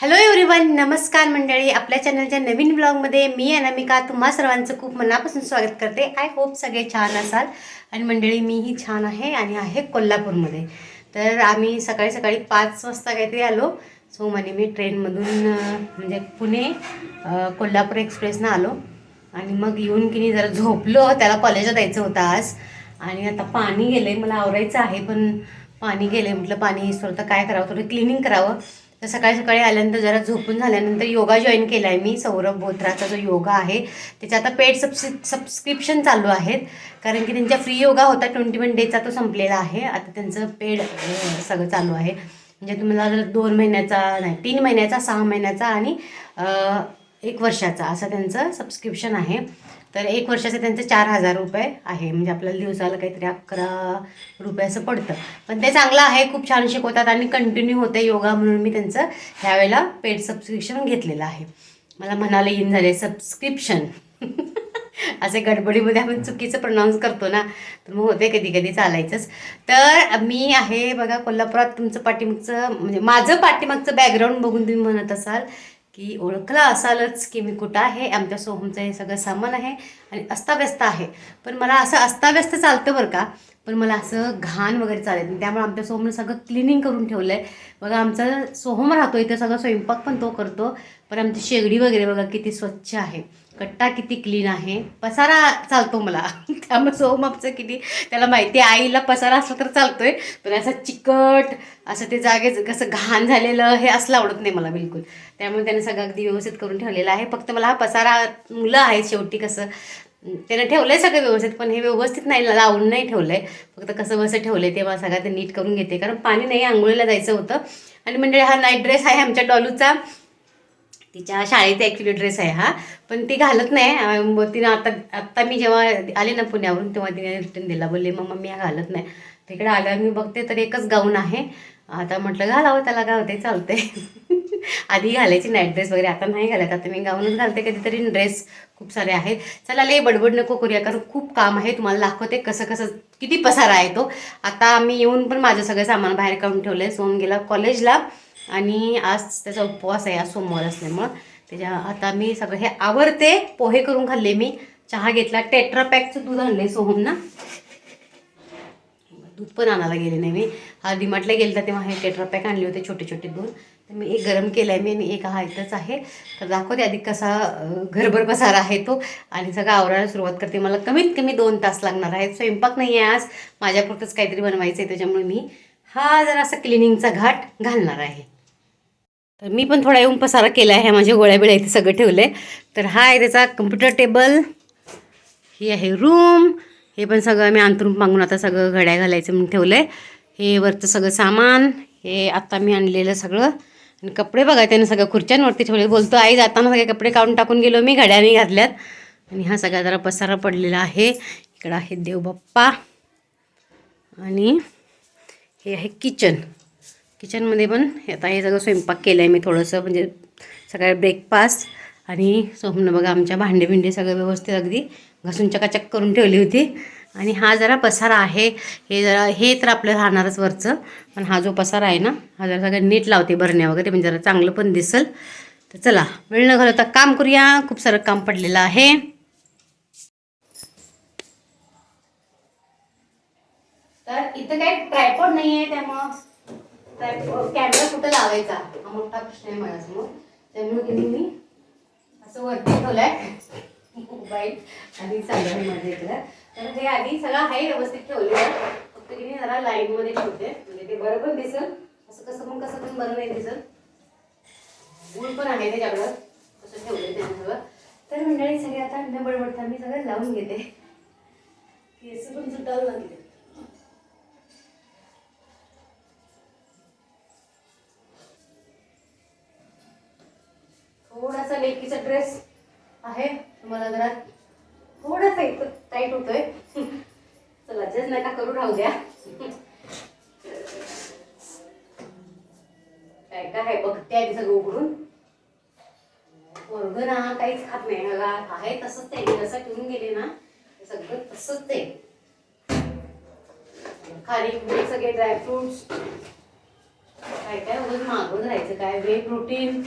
Hello everyone नमस्कार मंडळी. आपल्या चॅनलच्या नवीन ब्लॉगमध्ये मी अनामिका. तुम्हा सर्वांचं खूप मनापासून स्वागत करते. आय होप सगळे छान असाल. आणि मंडळी मीही छान आहे आणि आहे कोल्हापूरमध्ये. तर आम्ही सकाळी सकाळी पाच वाजता काहीतरी आलो. सो म्हणे मी ट्रेनमधून म्हणजे पुणे कोल्हापूर एक्सप्रेसनं आलो. आणि मग येऊन की नाही जरा झोपलो. त्याला कॉलेजला जायचं होतं आज. आणि आता पाणी गेलं आहे मला आवरायचं आहे पण पाणी गेलंय. म्हटलं पाणी स्वतः काय करावं? थोडं क्लिनिंग करावं. तर सकाळी सकाळी आल्यानंतर जरा झोपून झाल्यानंतर योगा जॉईन केला आहे मी सौरभ बोत्राचा जो योगा आहे त्याचे आता पेड सबसि सबस्क्रिप्शन चालू आहेत. कारण की त्यांच्या फ्री योगा होता ट्वेंटी वन डेचा तो संपलेला आहे. आता त्यांचं पेड सगळं चालू आहे. म्हणजे तुम्हाला दोन महिन्याचा नाही तीन महिन्याचा सहा महिन्याचा आणि एक वर्षाचा असं त्यांचं सबस्क्रिप्शन आहे. तर एक वर्षाचं त्यांचं चार हजार रुपये आहे. म्हणजे आपल्याला दिवसाला काहीतरी अकरा रुपये असं पडतं. पण ते चांगलं आहे. खूप छान शिकवतात आणि कंटिन्यू होते योगा म्हणून मी त्यांचं ह्यावेळेला पेड सबस्क्रिप्शन घेतलेलं आहे. मला म्हणाले येईन झाले सबस्क्रिप्शन असे गडबडीमध्ये आपण चुकीचं प्रनाऊन्स करतो ना तर मग होते कधी कधी चालायचंच. तर मी आहे बघा कोल्हापुरात तुमचं पाठीमागचं म्हणजे माझं पाठीमागचं बॅकग्राऊंड बघून तुम्ही म्हणत असाल की ओळखलं असालच की मी कुठं आहे आमच्या सोहमचं हे सगळं सामान आहे आणि अस्ताव्यस्त आहे. पण मला असं अस्ताव्यस्त चालतं बरं का पण मला असं घाण वगैरे चालत त्यामुळे आमच्या सोहमनं सगळं क्लिनिंग करून ठेवलं आहे बघा आमचा सोहम राहतो इथं सगळं स्वयंपाक पण तो करतो. पण आमची शेगडी वगैरे बघा किती स्वच्छ आहे. कट्टा किती क्लीन आहे. पसारा चालतो मला. त्यामुळे सोहम आमचं किती त्याला माहिती आहे आईला पसारा असला तर चालतोय. पण असं चिकट असं ते जागेच कसं घाण झालेलं हे असलं आवडत नाही मला बिलकुल. त्यामुळे त्याने सगळं अगदी व्यवस्थित करून ठेवलेलं आहे. फक्त मला हा पसारा मुलं आहेत शेवटी कसं त्यानं ठेवलं आहे सगळं व्यवस्थित पण हे व्यवस्थित नाही लावून नाही ठेवलं आहे फक्त कसं बसं ठेवलं आहे तेव्हा सगळं ते नीट करून घेते. कारण पाणी नाही आंघोळीला जायचं होतं. आणि म्हणजे हा नाईट ड्रेस आहे आमच्या डॉलूचा. तिच्या शाळेचा ॲक्च्युली ड्रेस आहे हा. पण ती घालत नाही. तिनं आता आत्ता मी जेव्हा आले ना पुण्यावरून तेव्हा तिने रिटर्न दिला. बोलले मग मी हा घालत नाही. तिकडे आल्यावर मी बघते तर एकच गाऊन आहे. आता म्हटलं घालावं त्याला गावते चालते आधी घालायची नाईट ड्रेस वगैरे. आता नाही घालत. आता मी गाऊनच घालते. कधीतरी ड्रेस खूप सारे आहेत. चला लय बडबड नको करूया. कारण खूप काम आहे. तुम्हाला दाखवते कसं कसं किती पसारा आहे तो. आता मी येऊन पण माझं सगळं सामान बाहेर काढून ठेवलं आहे सोम गेला कॉलेजला आणि आज त्याचा उपवास आहे. आज सोमवार असल्यामुळं. त्याच्या आता मी सगळं हे आवडते पोहे करून खाल्ले मी. चहा घेतला. टेट्रा पॅकचं दूध आणले सोहम ना दूध पण आणायला गेले नाही मी. हा डिमार्टला गेले तर तेव्हा हे टेट्रा पॅक आणले होते. छोटे छोटे दूध तर मी एक गरम केलं आहे मी आणि एक हा इथंच आहे. तर दाखवते आधी कसा घरभर पसारा आहे तो. आणि सगळं आवरायला सुरुवात करते. मला कमीत कमी दोन तास लागणार आहे स्वयंपाक नाही आहे आज. माझ्यापुरतंच काहीतरी बनवायचं आहे त्याच्यामुळे मी हा जरा असा क्लिनिंगचा घाट घालणार आहे. तर मी पण थोडा येऊन पसारा केला आहे माझ्या गोळ्या बिळ्या इथे सगळं ठेवलं आहे तर हा आहे त्याचा कम्प्युटर टेबल. ही आहे रूम. हे पण सगळं मी अंतरून मागून आता सगळं घड्या घालायचं म्हणून ठेवलं आहे हे वरचं सगळं सामान. हे आत्ता मी आणलेलं सगळं. आणि कपडे बघा त्याने सगळं खुर्च्यांवरती ठेवले बोलतो आई जाताना सगळे कपडे काढून टाकून गेलो मी घड्याने घातल्यात. आणि हा सगळा जरा पसारा पडलेला आहे. इकडं आहे देवबाप्पा. आणि हे आहे किचन. किचनमध्ये पण आता हे सगळं स्वयंपाक केलं आहे मी थोडंसं म्हणजे सगळं ब्रेकफास्ट आणि सोमनं बघा आमच्या भांडे भिंडे सगळं व्यवस्थित अगदी घासून चकाचक करून ठेवली होती. आणि हा जरा पसारा आहे. हे जरा हे तर आपलं राहणारच वरचं पण हा जो पसारा आहे ना हा जरा सगळं नीट लावते भरण्या वगैरे म्हणजे जरा चांगलं पण दिसेल. तर चला वेळ न घालवता काम करूया. खूप सारं काम पडलेलं आहे. तर इथं काही ट्रायपॉड नाही आहे त्यामुळं कॅमेरा कुठं लावायचा? हा मोठा प्रश्न आहे माझ्यासमोर. त्यामुळे मी असं वरती ठेवलंय. मोबाईल आणि आहे माझ्या इकडं. तर हे आधी सगळं आहे व्यवस्थित ठेवलेलं. फक्त की मी जरा लाईन मध्ये ठेवते. म्हणजे ते बरं पण दिसल. असं कसं पण कसं पण बरं नाही दिसत. ऊन पण आहे त्याच्याकडं. कसं ठेवलंय त्यानं सगळं. तर मंडळी सगळे आता न बडबडता मी सगळं लावून घेते. केस पण सुटावं लागले. थोडासा लेकीचा ड्रेस आहे. तुम्हाला जरा थोडासा इथं टाईट होतोय. चला जज नका करू राहू द्या. काय काय आहे बघते आधी सगळं उघडून. वर्ग ना काहीच खात नाही मला आहे तसंच ते जसं ठेवून गेले ना सगळं तसंच ते. खारी सगळे ड्रायफ्रुट्स काय काय उगत मागून राहायचं काय वे प्रोटीन.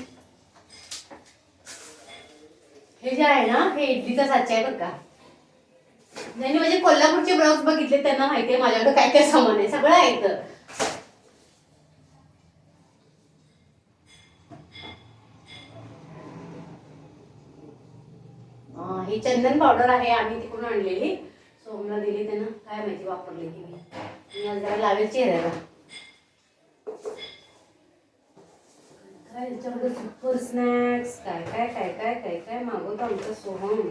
हे जे आहे ना हे इडलीचा साचा आहे बरं का ज्यांनी म्हणजे कोल्हापूरचे ब्लाऊज बघितले त्यांना माहिती आहे माझ्याकडे काय काय सामान आहे. सगळं आहे तर ही चंदन पावडर आहे आम्ही तिकडून आणलेली. सोमला दिली त्यांना. काय माहिती वापरली की मी आज जरा लावेल चेहऱ्याला. काय सुपर स्नॅक्स काय काय काय काय काय काय मागवतो आमचं सोहम.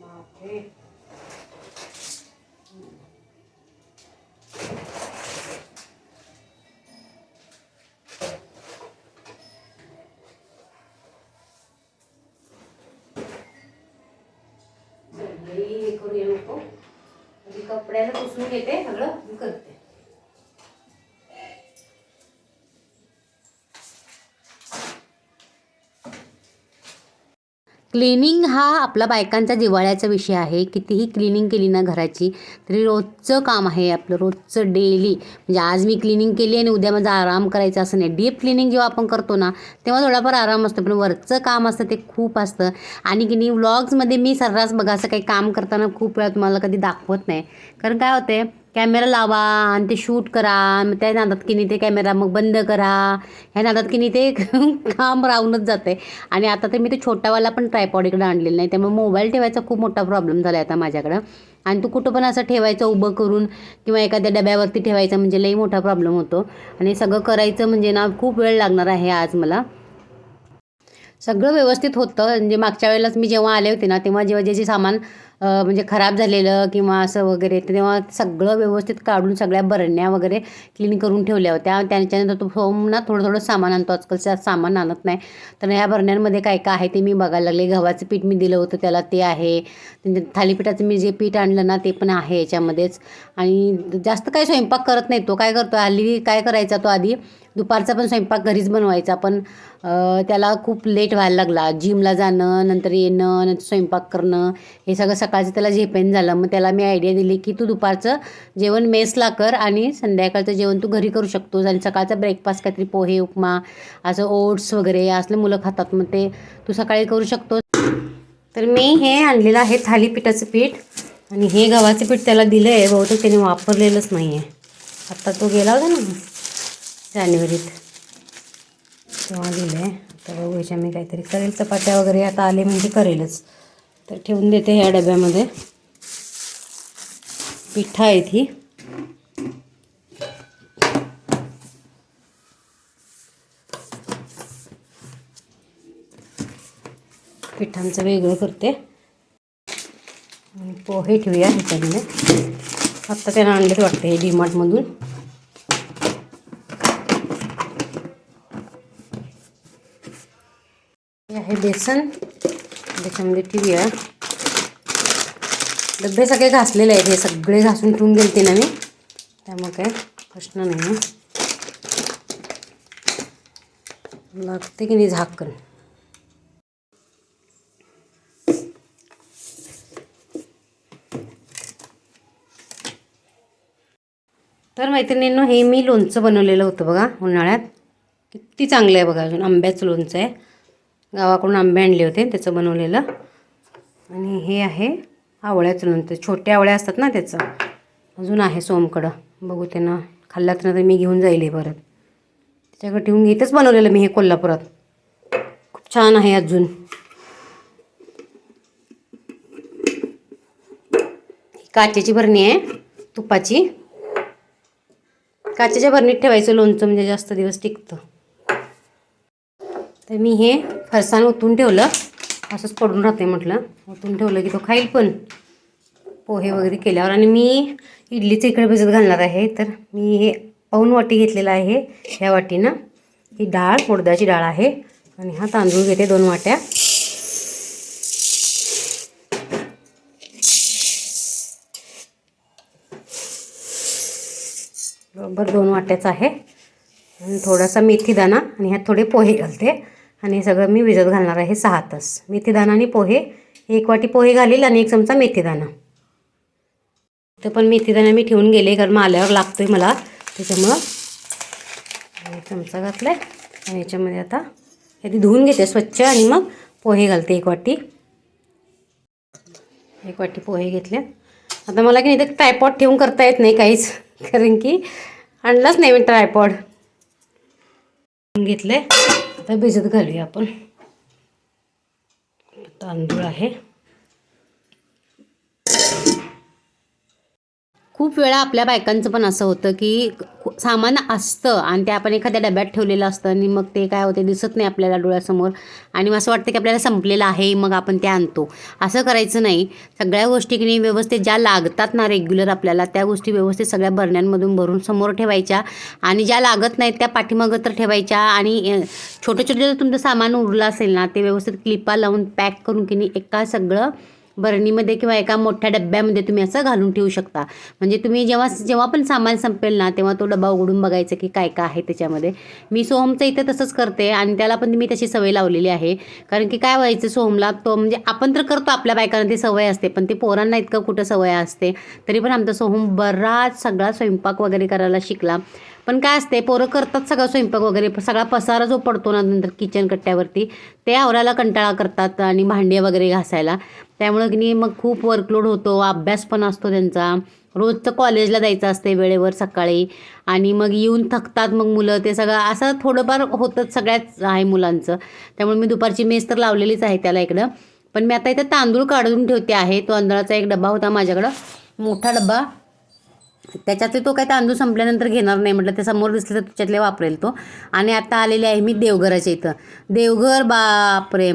बापरे. क्लिनिंग हा आपला बायकांचा जिव्हाळ्याचा विषय आहे. कितीही क्लिनिंग केली ना घराची तरी रोजचं काम आहे आपलं रोजचं डेली म्हणजे आज मी क्लिनिंग केली आणि उद्या माझा आराम करायचा असं नाही. डीप क्लिनिंग जेव्हा आपण करतो ना तेव्हा थोडाफार आराम असतो. पण वरचं काम असतं ते खूप असतं. आणि की नाही व्लॉग्समध्ये मी सर्रास बघा असं काही काम करताना खूप वेळा तुम्हाला कधी दाखवत नाही. कारण काय होते कॅमेरा लावा आणि ते शूट करा. मग त्या नादात की नाही ते कॅमेरा मग बंद करा. ह्या नादात की नाही ते काम राहूनच जाते आणि आता तर मी ते छोटावाला पण ट्रायपॉड इकडे आणलेलं नाही. त्यामुळे मोबाईल ठेवायचा खूप मोठा प्रॉब्लेम झाला आहे आता माझ्याकडं. आणि तू कुठं पण असं ठेवायचं उभं करून किंवा एखाद्या डब्यावरती ठेवायचं म्हणजे लई मोठा प्रॉब्लेम होतो. आणि सगळं करायचं म्हणजे ना खूप वेळ लागणार आहे आज मला. सगळं व्यवस्थित होतं. म्हणजे मागच्या वेळेलाच मी जेव्हा आले होते ना तेव्हा जेव्हा जे जे सामान म्हणजे खराब झालेलं किंवा असं वगैरे तेव्हा सगळं व्यवस्थित काढून सगळ्या बरण्या वगैरे क्लीन करून ठेवल्या होत्या. त्याच्यानंतर तो फोम ना थोडं थोडं सामान आणतो. आजकालचं सामान आणत नाही. तर ह्या बरण्यांमध्ये काय काय आहे ते मी बघायला लागले. गव्हाचं पीठ मी दिलं होतं त्याला ते आहे. म्हणजे थालीपीठाचं मी जे पीठ आणलं ना ते पण आहे याच्यामध्येच. आणि जास्त काय स्वयंपाक करत नाही तो. काय करतो हल्ली काय करायचा तो आधी? दुपारचा पण स्वयंपाक घरीच बनवायचा पण त्याला खूप लेट व्हायला लागला. जिमला जाणं नंतर येणं नंतर स्वयंपाक करणं हे सगळं सकाळचं त्याला झेपेन झालं. मग त्याला मी आयडिया दिली की तू दुपारचं जेवण मेसला कर आणि संध्याकाळचं जेवण तू घरी करू शकतोस आणि सकाळचा ब्रेकफास्ट काहीतरी पोहे उपमा असं ओट्स वगैरे असले मुलं खातात. मग ते तू सकाळी करू शकतोस. तर मी हे आणलेलं आहे थालीपीठाचं पीठ आणि हे गव्हाचं पीठ त्याला दिलं आहे बहुतेक त्याने वापरलेलंच नाही आहे आत्ता तो गेला होता ना. जानेवारीत. तेव्हा दिलं आहे आता बघू मी काहीतरी करेल चपात्या वगैरे आता आले म्हणजे करेलच. तर ठेवून देते ह्या डब्यामध्ये. पिठा आहेत ही. पिठांचं वेगळं करते. आणि पोहे ठेवूया ह्याच्यामध्ये. आत्ता त्यानं आणलेच वाटते हे डीमार्टमधून. हे आहे बेसन. त्याच्यामध्ये ठेवूया डबे सगळे घासलेले आहेत हे सगळे घासून ठेवून गेलते ना मी. त्यामुळे काय प्रश्न नाही ना लागते की नाही झाकण तर मैत्रिणींनो हे मी लोणचं बनवलेलं होतं बघा उन्हाळ्यात. किती चांगलं आहे बघा अजून आंब्याचं लोणचं आहे. गावाकडून आंबे आणले होते त्याचं बनवलेलं. आणि हे आहे आवळ्याचं नंतर छोट्या आवळ्या असतात ना त्याचं. अजून आहे सोमकडं. बघू त्यांना खाल्ला तर मी घेऊन जाईल हे परत. त्याच्याकडे ठेवून इथंच बनवलेलं मी हे कोल्हापुरात. खूप छान आहे अजून. काचेची भरणी आहे तुपाची. काचेच्या भरणीत ठेवायचं लोणचं म्हणजे जास्त दिवस टिकतं. तर मी हे फरसाण ओतून ठेवलं. असंच पडून राहते म्हटलं. ओतून ठेवलं की तो खाईल पण. पोहे वगैरे केल्यावर. आणि मी इडलीचं इकडे भिजत घालणार आहे. तर मी हे पाऊन वाटी घेतलेलं आहे. ह्या वाटीनं. ही डाळ उडदाची डाळ आहे. आणि हा तांदूळ घेते दोन वाट्या. बरोबर दोन वाट्याचा आहे. आणि थोडासा मेथीदाणा आणि ह्यात थोडे पोहे घालते. आणि सगळं मी भिजत घालणार आहे सहा तास. मेथीदाणा आणि पोहे. एक वाटी पोहे घालील आणि एक चमचा मेथीदाणा तर पण मेथीदाणा मी ठेवून गेले कारण आल्यावर लागतो आहे मला. त्याच्यामुळं आणि चमचा घातला आहे आणि याच्यामध्ये आता हे ती धुवून घेते स्वच्छ आणि मग पोहे घालते एक वाटी. एक वाटी पोहे घेतले आता मला की नाही ते ट्रायपॉड ठेवून करता येत नाही काहीच. कारण की आणलाच नाही मी ट्रायपॉड घेतले आता भिजत घालूया आपण. तांदूळ आहे. खूप वेळा आपल्या बायकांचं पण असं होतं की सामान असतं आणि ते आपण एखाद्या डब्यात ठेवलेलं असतं आणि मग ते काय होते दिसत नाही आपल्याला डोळ्यासमोर आणि असं वाटतं की आपल्याला संपलेलं आहे मग आपण ते आणतो. असं करायचं नाही. सगळ्या गोष्टी की नाही व्यवस्थित ज्या लागतात ना रेग्युलर आपल्याला त्या गोष्टी व्यवस्थित सगळ्या बरण्यांमधून भरून समोर ठेवायच्या आणि ज्या लागत नाहीत त्या पाठीमागं तर ठेवायच्या आणि छोटं छोटं जर तुमचं सामान उरलं असेल ना ते व्यवस्थित क्लिपा लावून पॅक करून की नाही एका सगळं बरणीमध्ये किंवा एका मोठ्या डब्यामध्ये तुम्ही असं घालून ठेवू शकता. म्हणजे तुम्ही जेव्हा जेव्हा पण सामान संपेल ना तेव्हा तो डबा उघडून बघायचा की काय काय आहे त्याच्यामध्ये. मी सोहमचं इथं तसंच करते आणि त्याला पण मी तशी सवय लावलेली आहे. कारण की काय व्हायचं सोहमला तो म्हणजे आपण तर करतो आपल्या बायकांना ती सवय असते पण ते पोरांना इतकं कुठं सवय असते तरी पण आमचा सोहम बराच सगळा स्वयंपाक वगैरे करायला शिकला. पण काय असते पोरं करतात सगळा स्वयंपाक वगैरे सगळा पसारा जो पडतो ना नंतर किचन कट्ट्यावरती ते आवराला कंटाळा करतात आणि भांडे वगैरे घासायला. त्यामुळं की नाही मग खूप वर्कलोड होतो अभ्यास पण असतो त्यांचा. रोजचं कॉलेजला जायचं असते वेळेवर सकाळी. आणि मग येऊन थकतात मग मुलं. ते सगळं असं थोडंफार होतंच सगळ्याच आहे मुलांचं. त्यामुळे मी दुपारची मेस तर लावलेलीच आहे त्याला इकडं. पण मी आता इथं तांदूळ काढून ठेवते आहे. तो तांदळाचा एक डबा होता माझ्याकडं. मोठा डबा. त्याच्यातले तो काय तांदूळ संपल्यानंतर घेणार नाही म्हटलं ते समोर दिसले तर त्याच्यातले वापरेल तो. आणि आता आलेले आहे मी देवघराच्या इथं. देवघर बापरे.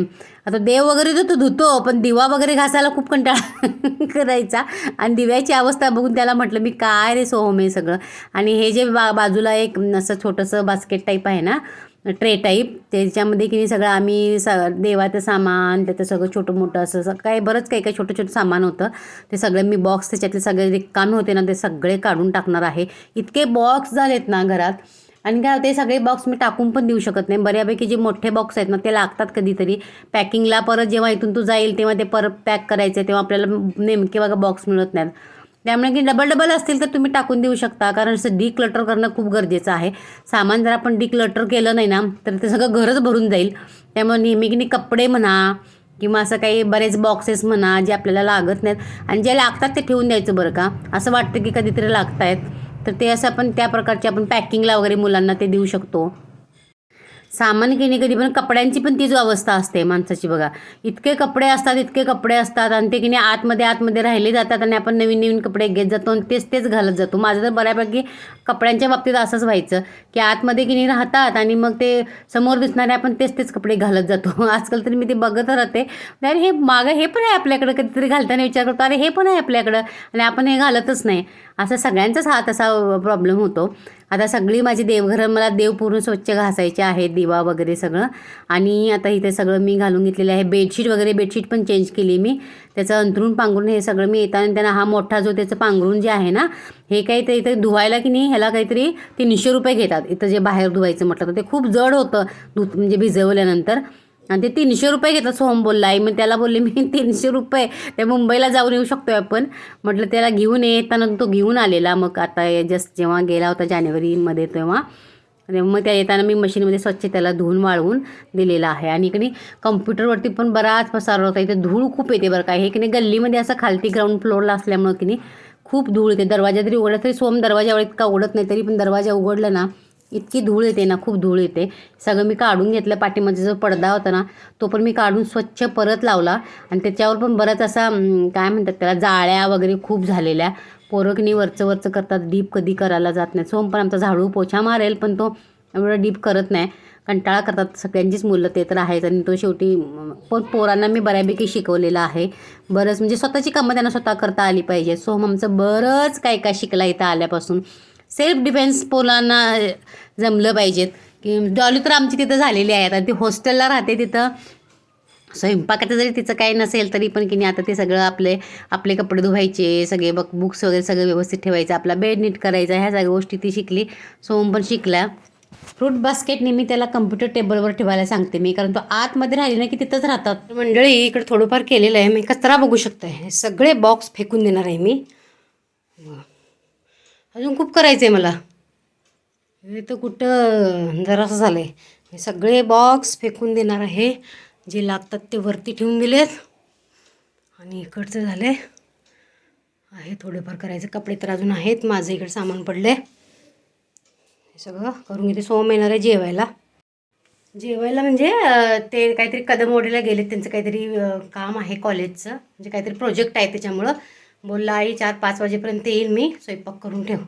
आता देव वगैरे तर तो धुतो पण दिवा वगैरे घासायला खूप कंटाळा करायचा. आणि दिव्याची अवस्था बघून त्याला म्हटलं मी काय रे सोहम हे सगळं? आणि हे जे बा बाजूला एक असं छोटंसं बास्केट टाईप आहे ना ट्रे टाईप. त्याच्यामध्ये की सगळं आम्ही स देवाचं सामान त्याचं सगळं छोटं मोठं असं स- काय बरंच काही काही छोटं छोटं सामान होतं. ते सगळं मी बॉक्स त्याच्यातले सगळे रिकामे होते ना ते सगळे काढून टाकणार आहे. इतके बॉक्स झालेत ना घरात. आणि काय ते सगळे बॉक्स मी टाकून पण देऊ शकत नाही. बऱ्यापैकी जे मोठे बॉक्स आहेत ना ते लागतात कधीतरी. पॅकिंगला परत जेव्हा इथून तू जाईल तेव्हा ते परत पॅक करायचे तेव्हा आपल्याला नेमके बघा बॉक्स मिळत नाहीत. त्यामुळे की डबल डबल असतील तर तुम्ही टाकून देऊ शकता. कारण असं डिक्लटर करणं खूप गरजेचं आहे. सामान जर आपण डिक्लटर केलं नाही ना तर ते सगळं घरच भरून जाईल. त्यामुळे नेहमी की नाही कपडे म्हणा किंवा असं काही बरेच बॉक्सेस म्हणा जे आपल्याला लागत नाहीत आणि जे लागतात ते ठेवून द्यायचं बरं का. असं वाटतं की कधीतरी लागत आहेत तर ते असं आपण त्या प्रकारचे आपण पॅकिंगला वगैरे मुलांना ते देऊ शकतो. सामान घेणे कधी पण कपड्यांची पण तीच अवस्था असते माणसाची बघा. इतके कपडे असतात इतके कपडे असतात आणि ते की नाही आतमध्ये आतमध्ये राहिले जातात आणि आपण नवीन नवीन कपडे घेत जातो आणि तेच तेच घालत जातो. माझं तर बऱ्यापैकी कपड्यांच्या बाबतीत असंच व्हायचं की आतमध्ये की नाही राहतात आणि मग ते समोर दिसणारे आपण तेच तेच कपडे घालत जातो. आजकाल तरी मी ते बघत राहते. अरे हे मागं हे पण आहे आपल्याकडं कधीतरी घालताना विचार करतो. अरे हे पण आहे आपल्याकडं आणि आपण हे घालतच नाही. असं सगळ्यांचाच हा तसा प्रॉब्लेम होतो. आता सगळी माझी देवघरं मला देव पूर्ण स्वच्छ घासायचे आहेत दिवा वगैरे सगळं. आणि आता इथे सगळं मी घालून घेतलेलं आहे. बेडशीट वगैरे बेडशीट पण चेंज केली मी. त्याचं अंथरून पांघरून हे सगळं मी येताना त्यांना हा मोठा जो त्याचं पांघरून जे आहे ना हे काही ते इथे धुवायला की नाही ह्याला काहीतरी तीनशे रुपये घेतात. इथं जे बाहेर धुवायचं म्हटलं तर ते खूप जड होतं दूध म्हणजे भिजवल्यानंतर. आणि ते तीनशे रुपये घेतात सोहम बोलला. आहे मग त्याला बोलले मी तीनशे रुपये ते मुंबईला जाऊन येऊ शकतो आपण. म्हटलं त्याला घेऊन येताना तो घेऊन आलेला. मग आता जस्ट जेव्हा गेला होता जानेवारीमध्ये तेव्हा आणि मग त्या येताना मी मशीनमध्ये स्वच्छ त्याला धुवून वाळवून दिलेला आहे. आणि इकडे कम्प्युटरवरती पण बराच पसारला होता इथे धूळ खूप येते बरं काय हे की नाही गल्लीमध्ये असं खालती ग्राउंड फ्लोअरला असल्यामुळं की नाही खूप धूळ येते. दरवाजा जरी उघडला तरी सोम दरवाजावर इतका उघडत नाही तरी पण दरवाजा उघडला ना इतकी धूळ येते ना खूप धूळ येते. सगळं मी काढून घेतलं पाठीमध्ये जो पडदा होता ना तो पण मी काढून स्वच्छ परत लावला. आणि त्याच्यावर पण बराच असा काय म्हणतात त्याला जाळ्या वगैरे खूप झालेल्या. पोरं वरचं वरचं करतात डीप कधी करायला जात नाही सोम पण आमचा झाडू पोछा मारेल पण तो एवढा डीप करत नाही. कंटाळा करतात सगळ्यांचीच मुलं ते तर आहेच. आणि तो शेवटी पण पोरांना मी बऱ्यापैकी शिकवलेलं आहे. बरंच म्हणजे स्वतःची कामं त्यांना स्वतः करता आली पाहिजे. सोम आमचं बरंच काय काय शिकला इथं आल्यापासून. सेल्फ डिफेन्स पोलांना जमलं पाहिजेत. की डॉली तर आमची तिथं झालेली आहे. आता ती हॉस्टेलला राहते तिथं. स्वयंपाकाचं जरी तिचं काही नसेल तरी पण की नाही आता ते सगळं आपले आपले कपडे धुवायचे सगळे बघ बुक्स वगैरे सगळं व्यवस्थित ठेवायचं आपला बेड नीट करायचा ह्या सगळ्या गोष्टी ती शिकली. सोम पण शिकला. फ्रूट बास्केट नेहमी त्याला कम्प्युटर टेबलवर ठेवायला सांगते मी कारण तो आतमध्ये राहिले ना की तिथंच राहतात. मंडळी इकडे थोडंफार केलेलं आहे. मी कचरा बघू शकता. हे सगळे बॉक्स फेकून देणार आहे मी. अजून खूप करायचं आहे मला. हे तर कुठं जरासं झालं आहे हे सगळे बॉक्स फेकून देणार आहे. जे लागतात ते वरती ठेवून दिलेत. आणि इकडचं झालं आहे थोडेफार करायचं. कपडे तर अजून आहेत. माझं इकडे सामान पडले हे सगळं करून घेते. सोम येणार आहे जेवायला. जेवायला म्हणजे ते काहीतरी कदमवाडीला गेले त्यांचं काहीतरी काम आहे कॉलेजचं म्हणजे काहीतरी प्रोजेक्ट आहे त्याच्यामुळं. बोलला आई चार पाच वाजेपर्यंत येईल मी स्वयंपाक करून ठेव.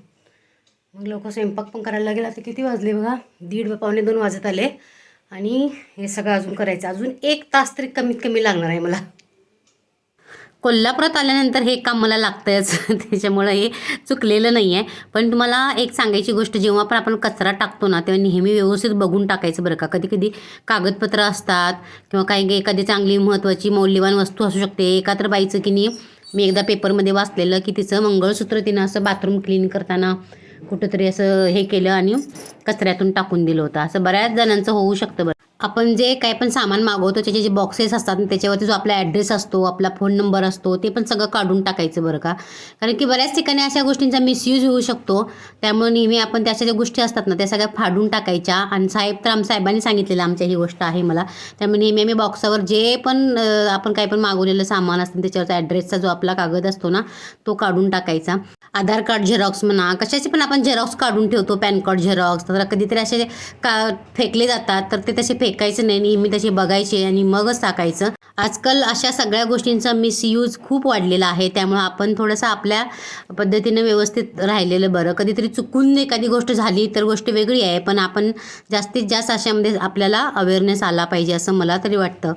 मग लोक स्वयंपाक पण करायला लागेल. आता किती वाजले बघा? दीड पावणे दोन वाजत आले. आणि हे सगळं अजून करायचं. अजून एक तास तरी कमीत कमी लागणार आहे मला. कोल्हापुरात आल्यानंतर हे काम मला लागतंच त्याच्यामुळं हे चुकलेलं नाही आहे पण तुम्हाला एक सांगायची गोष्ट जेव्हा पण आपण कचरा टाकतो ना तेव्हा नेहमी व्यवस्थित बघून टाकायचं बरं का. कधी कधी कागदपत्र असतात किंवा काही एखादी चांगली महत्त्वाची मौल्यवान वस्तू असू शकते. एका तर बाईचं की नाही मी एकदा पेपरमध्ये वाचलेलं की तिचं मंगळसूत्र तिनं असं बाथरूम क्लीन करताना कुठंतरी असं हे केलं आणि कचऱ्यातून टाकून दिलं होतं. असं बऱ्याच जणांचं होऊ शकतं बरं. आपण जे काय पण सामान मागवतो त्याचे जे बॉक्सेस असतात त्याच्यावरती जो आपला ॲड्रेस असतो आपला फोन नंबर असतो ते पण सगळं काढून टाकायचं बरं का? कारण की बऱ्याच ठिकाणी अशा गोष्टींचा मिसयूज होऊ शकतो. त्यामुळे नेहमी आपण त्याच्या ज्या गोष्टी असतात ना त्या सगळ्या फाडून टाकायच्या. आणि साहेब तर आम साहेबांनी सांगितलेलं आमच्या ही गोष्ट आहे मला. त्यामुळे नेहमी आम्ही बॉक्सावर जे पण आपण काय पण मागवलेलं सामान असतं त्याच्यावरचा ॲड्रेसचा जो आपला कागद असतो ना तो काढून टाकायचा. आधार कार्ड झेरॉक्स म्हणा कशाचे पण आपण झेरॉक्स काढून ठेवतो पॅन कार्ड झेरॉक्स तर कधीतरी असे का फेकले जातात तर ते तसे फेकायचं नाही नेहमी तसे बघायचे आणि मगच टाकायचं. आजकाल अशा सगळ्या गोष्टींचा मिसयूज खूप वाढलेला आहे. त्यामुळं आपण थोडंसं आपल्या पद्धतीने व्यवस्थित राहिलेलं बरं. कधीतरी चुकून एखादी गोष्ट झाली तर गोष्ट वेगळी आहे. पण आपण जास्तीत जास्त अशामध्ये आपल्याला अवेअरनेस आला पाहिजे असं मला तरी वाटतं.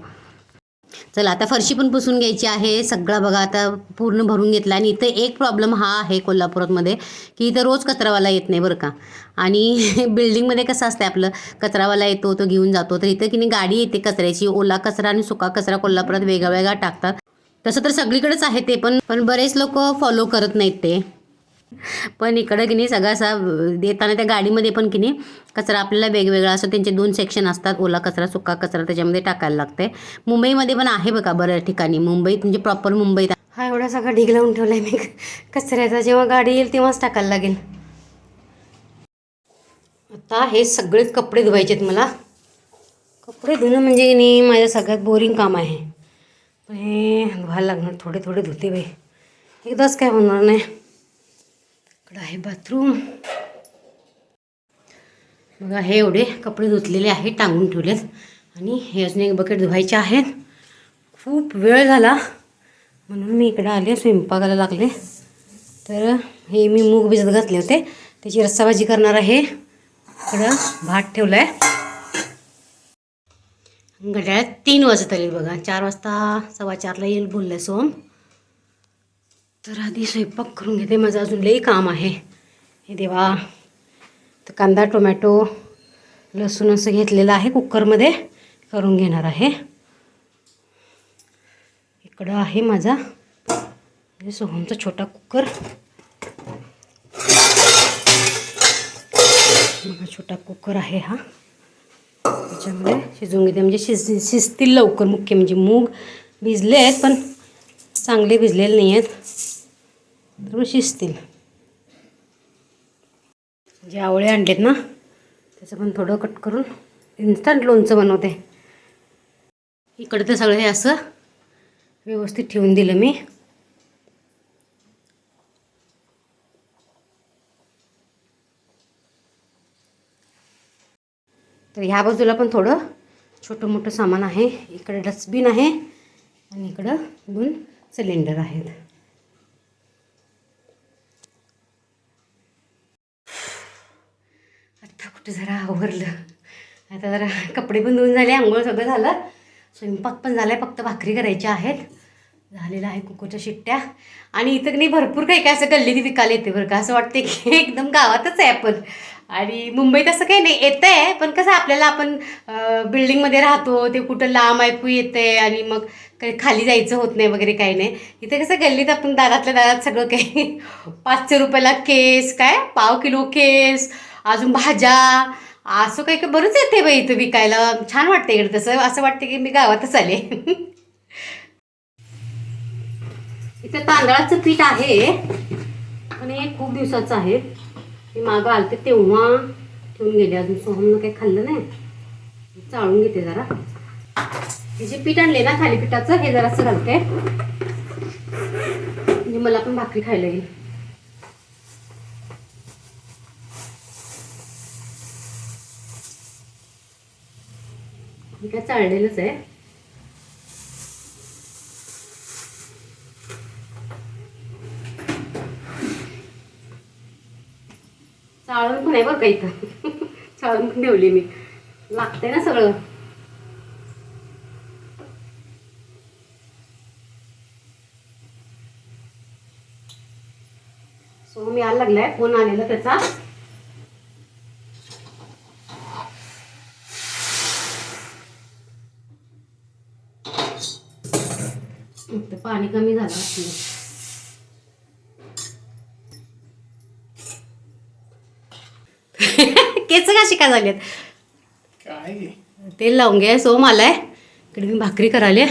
चला आता फरशी पण पुसून घ्यायची आहे. सगळं बघा आता पूर्ण भरून घेतला. आणि इथं एक प्रॉब्लेम हा आहे कोल्हापुरातमध्ये की इथं रोज कचरावाला येत नाही बरं का. आणि बिल्डिंगमध्ये कसं असतं आपलं कचरावाला येतो तो घेऊन जातो. तर इथं की नाही गाडी येते कचऱ्याची. ओला कचरा आणि सुका कचरा कोल्हापुरात वेगळा वेगळा टाकतात. तसं तर सगळीकडेच आहे ते पण पण बरेच लोक फॉलो करत नाहीत ते. पण इकडं की नाही सगळं असा देताना त्या गाडीमध्ये पण की नाही कचरा आपल्याला वेगवेगळा असं त्यांचे दोन सेक्शन असतात. ओला कचरा सुका कचरा त्याच्यामध्ये टाकायला लागते मुंबईमध्ये पण आहे बघा बऱ्याच ठिकाणी. मुंबईत म्हणजे प्रॉपर मुंबईत हा एवढा सगळा ढीग लावून ठेवला आहे मी. कचऱ्याचा जेव्हा गाडी येईल तेव्हाच टाकायला लागेल. आता हे सगळेच कपडे धुवायचे आहेत मला. कपडे धुणं म्हणजे की नाही माझ्या सगळ्यात बोरिंग काम आहे. पण हे धुवायला लागणार. थोडे थोडे धुते बाई. एकदाच काय होणार नाही. इकडं आहे बाथरूम बघा हे एवढे कपडे धुतलेले आहेत टांगून ठेवलेत. आणि हे अजून एक बकेट धुवायचे आहेत. खूप वेळ झाला. म्हणून मी इकडं आले स्वयंपाकाला लागले. तर हे मी मूग भिजत घातले होते. त्याची रस्साभाजी करणार आहे. इकडं भात ठेवला आहे घड्याळात तीन वाजत आले बघा. चार वाजता सव्वा चारला येईल बोललं सोम. तर आधी स्वयंपाक करून घेते. माझं अजून लई काम आहे. हे देवा. तर कांदा टोमॅटो लसूण असं घेतलेलं आहे कुकरमध्ये. करून घेणार आहे. इकडं आहे माझा सोहमचा छोटा कुकर. माझा छोटा कुकर आहे हा. त्याच्यामध्ये शिजवून घेते. म्हणजे शिज शिजतील लवकर. मुख्य म्हणजे मूग भिजले आहेत पण चांगले भिजलेले नाही आहेत. तर मग शिजतील. जे आवळे आणलेत ना त्याचं पण थोडं कट करून इन्स्टंट लोणचं बनवते. इकडे तर सगळं हे असं व्यवस्थित ठेवून दिलं मी. तर ह्या बाजूला पण थोडं छोटं मोठं सामान आहे. इकडे डस्टबिन आहे आणि इकडं दोन सिलेंडर आहेत आता कुठे जरा आवरलं. आता जरा कपडे पण धुवून झाले आंघोळ सगळं झालं. स्वयंपाक पण झाला आहे फक्त भाकरी करायच्या आहेत. झालेलं आहे कुकूच्या शिट्ट्या. आणि इथं नाही भरपूर काही काय असं गल्ली विकायला येते बरं का. असं वाटते की एकदम गावातच आहे आपण. आणि मुंबईत असं काही नाही येतं आहे पण कसं आपल्याला आपण बिल्डिंगमध्ये राहतो ते कुठं लांब ऐकू येते आणि मग काही खाली जायचं होत नाही वगैरे काही नाही. इथे कसं गल्लीत आपण दारातल्या दारात सगळं काही पाचशे रुपयाला केस काय? पाव किलो केस अजून भाज्या असं काही काही बरंच येते बाई इथं विकायला. छान वाटतं इकडे तसं. असं वाटतं की मी गावातच आले इथं तांदळाचं पीठ आहे. पण हे खूप दिवसाचं आहे. मी मागं आलते तेव्हा. ठेवून गेले अजून. सोहमनं काही खाल्लं नाही. चाळून घेते जरा. हे जे पीठ आणले ना थालीपीठाचं हे जरासं घालते. म्हणजे मला पण भाकरी खायला येईल. हे काय चाळलेलंच आहे. चाळून पण आहे बरं का इथं. चाळून पण ठेवली मी. लागतंय ना सगळं. सो मी आला लागलाय. फोन आलेला त्याचा ते पाणी कमी झालं असलं. केस कशी का झालेत? काय? तेल लावून घ्या सोम आलाय इकडे मी भाकरी करायला.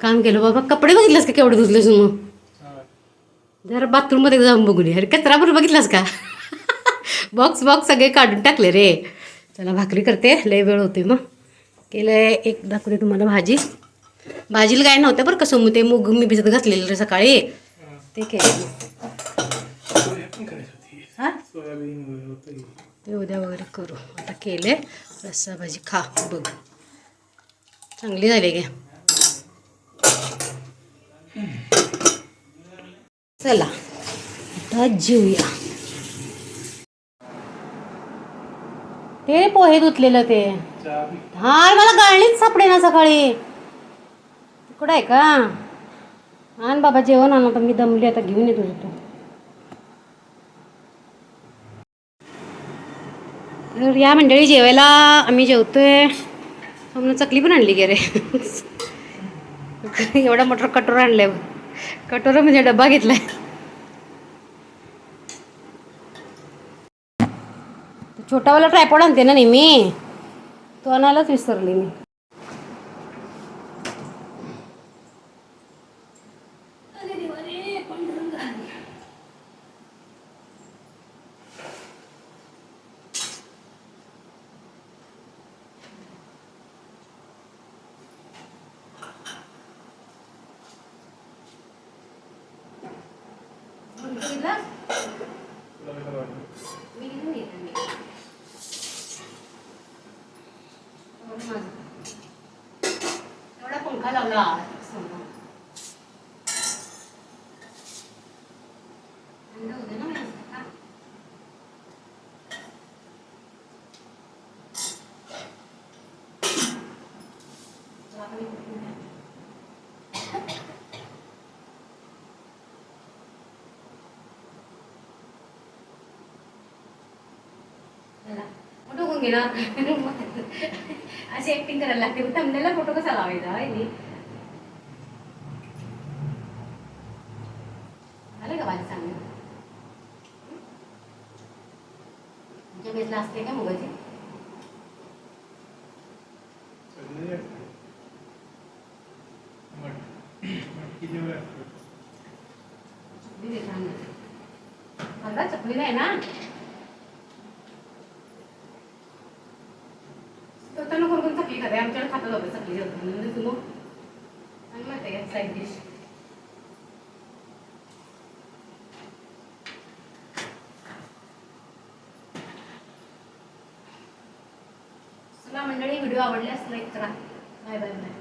काम केलं बाबा कपडे बघितलेस का केवढे धुतलेस मग जरा बाथरूममध्ये जाऊन बघून अरे कचरा बरं बघितलास का? बॉक्स बॉक्स सगळे काढून टाकले रे. चला भाकरी करते. लय वेळ होते मग. केलं एक दाखवते तुम्हाला भाजी. भाजीला काय नव्हतं बरं का सोमू ते मूग मी भिजत घातलेलं रे सकाळी. ते केलं. हां? ते उद्या वगैरे करू. आता केले. रस्सा भाजी खा बघ. चांगली झाली गे. चला आता जेऊया. ते पोहे धुतलेलं ते. हा मला गाळणीच सापडे ना सकाळी. कुठं आहे का? आण बाबा जेवण आण आता मी दमली आता घेऊन येतो तू तर या मंडळी जेवायला आम्ही जेवतोय. आम्हाला चकली पण आणली गे रे. एवढा मोठा कटोरा आणलाय कटोरा म्हणजे डब्बा घेतलाय. छोटावाला ट्रायपॉड आणते ना नेहमी? तो आणायलाच विसरली मी. तुला कसं वाटलं एवढा पंखा लावला समोर. थंड होते ना व्यवस्थित, हा. चला, पाणी पिऊन घ्या. चला, फोटो घेणार अशी ऍक्टिंग करायला लागते. मग थंबनेला फोटो कसा लावायचा? होय नी? आलं का माझं चांगलं तुमच्या बेसला असते का मुगाची? चपली नाही ना? व्हिडिओ आवडल्यास लाईक करा बाय बाय बाय जेवतो